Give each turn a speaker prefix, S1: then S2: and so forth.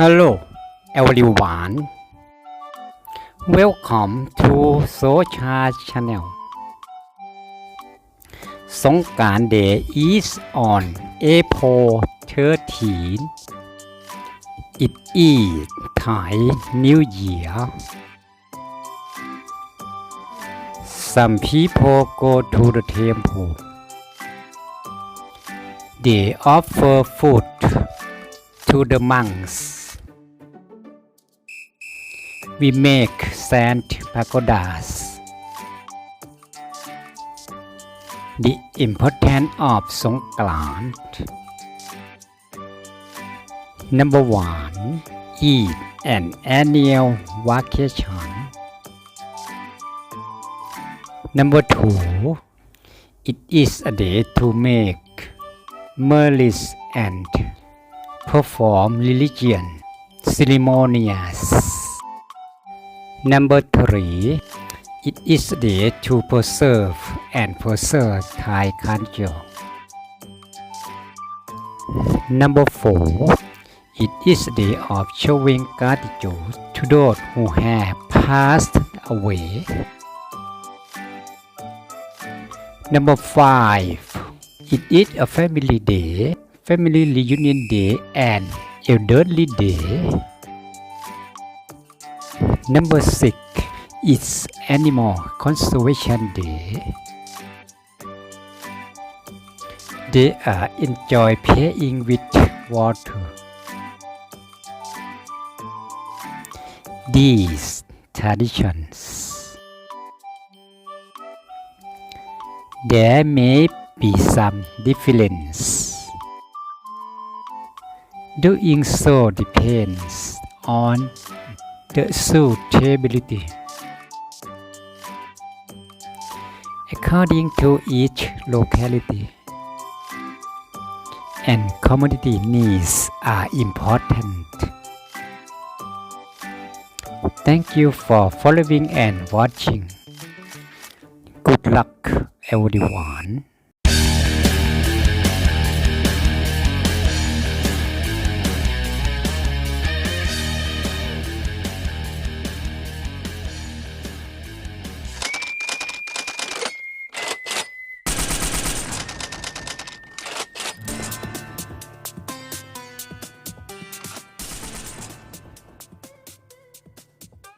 S1: Hello everyone Welcome to Social Channel สงกราร Day is on April 13 It is Thai New Year Some people go to the temple They offer food to the monks we make sand pagodas. The importance of Songkran. Number one, eat an annual vacation. Number two, it is a day to make merries and perform religion ceremonies. Number three, it is day to preserve and preserve Thai culture. Number four, it is the of showing gratitude to those who have passed away. Number five, it is a family day, family reunion day, and elderly day. Number six is Animal Conservation Day. They are enjoy playing with water. These traditions. There may be some difference. Doing so depends on the suitability. According to each locality and community needs are important. Thank you for following and watching. Good luck, everyone.